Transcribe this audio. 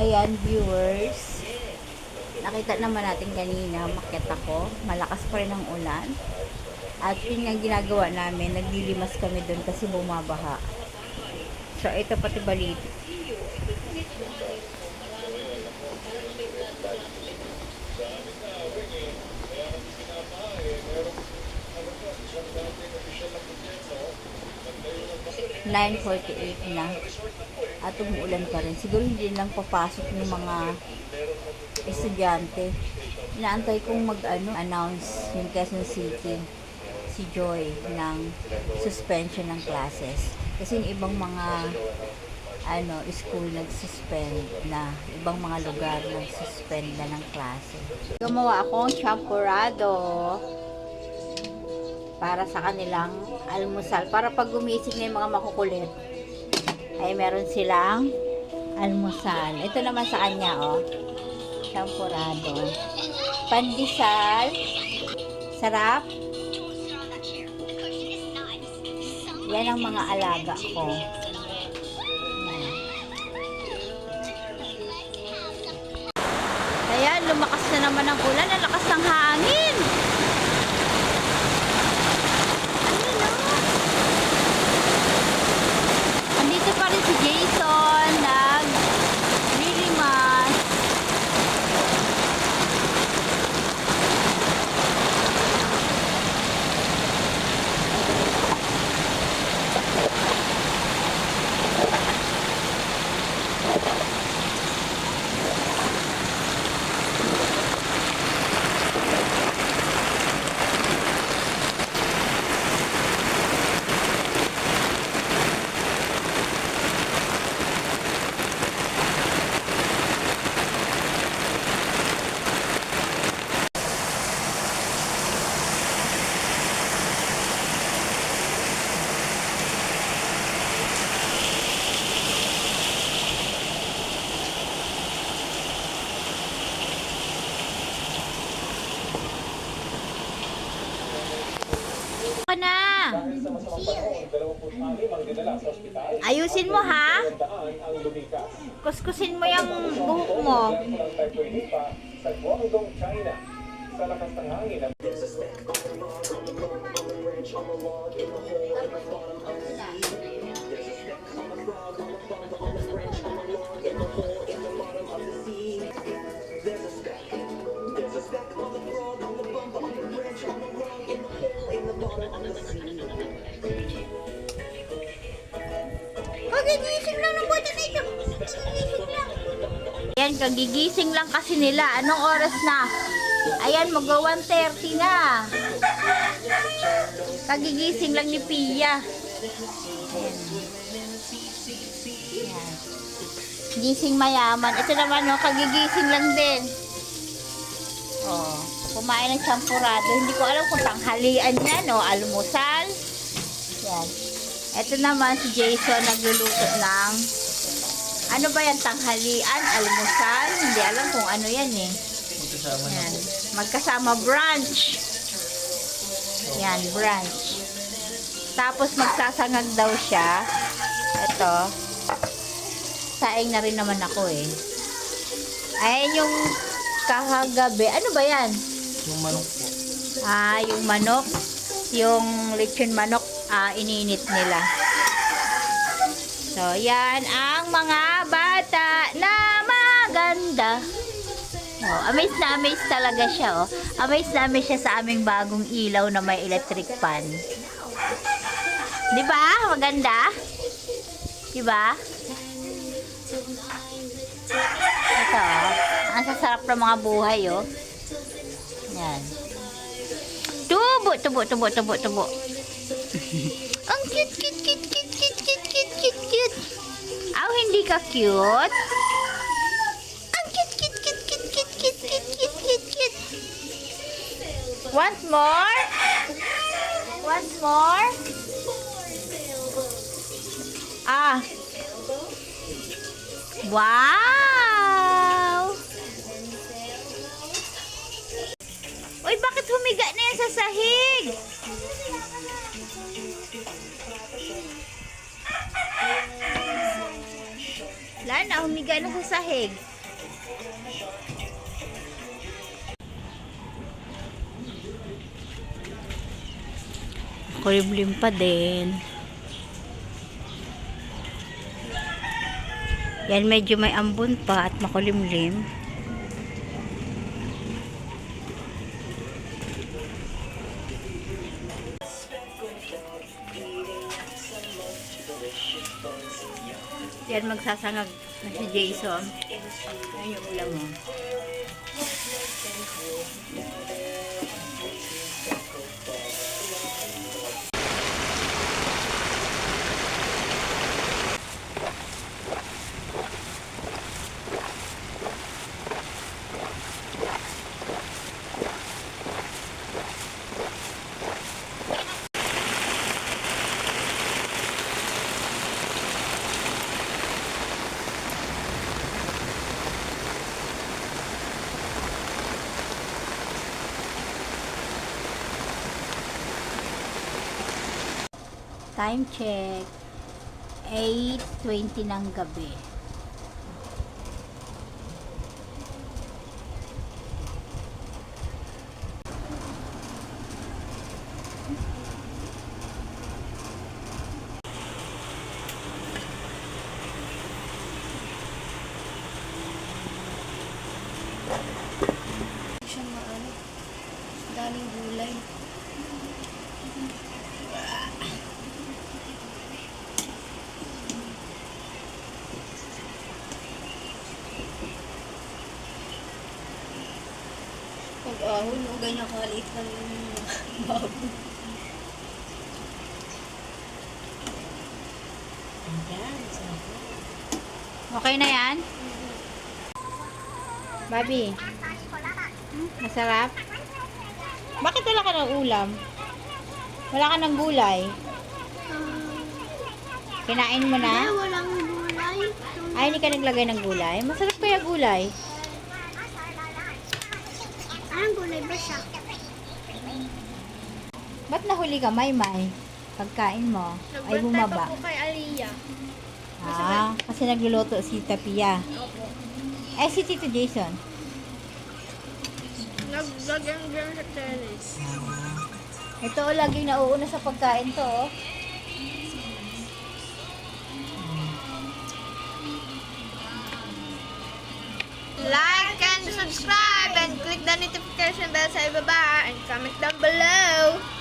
ayan, viewers. Nakita naman natin kanina, makyat ako. Malakas pa rin ang ulan. At yun nga ginagawa namin, naglilimas kami doon kasi bumabaha. So, ito pati balit. Nine forty-eight na. At umuulan pa rin. Siguro hindi lang papasok yung mga estudyante. Inaantay kong mag-ano, announce yung Quezon City si Joy ng suspension ng classes. Kasi yung ibang mga ano, school nag-suspend na. Ibang mga lugar nag-suspend na ng klase. Gumawa akong champurado para sa kanilang almusal. Para pag gumising na yung mga makukulit, ay meron silang almusal. Ito naman sa kanya, oh. Champurado. Pandesal. Sarap. Yan ang mga alaga ko. Yan. Ayan, lumakas na naman ang ulan. Ang lakas ng hangin. Ayun, oh. Andito pa rin si Jason. Nag lilimas. ka na. Ayusin mo ha. Kuskusin mo yung buhok mo. sa Guangdong, China. Sa lakas ng hangin at kagigising lang kasi nila. Anong oras na? Ayan, mag 1.30 na. Kagigising lang ni Pia. Ayan. Gising mayaman. Ito naman, no, kagigising lang din. Oh, kumain ng champurado. Hindi ko alam kung tanghalian yan o almusal. Yan. Ito naman si Jason nagluluto ng ano ba yan? Tanghalian, almusal? Hindi alam kung ano yan eh. Yan. Magkasama brunch. Yan, brunch. Tapos magsasangag daw siya. Ito. Saing na rin naman ako eh. Ayan yung kahagabi. Ano ba yan? Yung manok po. Ah, yung manok, yung lechon manok, ah, ininit nila. So, yan ang mga ganda. Oh, amazed na amazed talaga siya. Oh. Amazed na amazed siya sa aming bagong ilaw na may electric pan. Di ba? Maganda? Di ba? Ito, oh. ang sasarap ng mga buhay, oh. Yan. Tubo, tubo, tubo, tubo, tubo. ang cute, cute, cute, cute, cute, cute, cute, cute. Aw, hindi ka cute? Want more? Want more? Ah. Wow! Uy, bakit humiga na yan sa sahig? Wala na, humiga na sa sahig. Makulimlim pa din. Yan, medyo may ambon pa at makulimlim. Yan, magsasangag na si Jason. Yan yung ulam mo. Time check. 8.20 ng gabi. Ahon, no, ganyan kaliit lang yung sarap. Okay na yan? Babi. Masarap? Bakit wala ka ng ulam? Wala ka ng gulay? Kinain mo na? walang gulay. Ay, hindi ka naglagay ng gulay? Masarap kaya gulay? Anong gulay ba siya? Ba't nahuli ka, Maymay? Pagkain mo ay bumaba. kay Aliyah. Ah, kasi nagluluto si Tapia. Eh, si Tito Jason. Yan sa terrace. Ito, oh, laging nauuna sa pagkain to, oh. Like and subscribe click the notification bell sa ibaba and comment down below.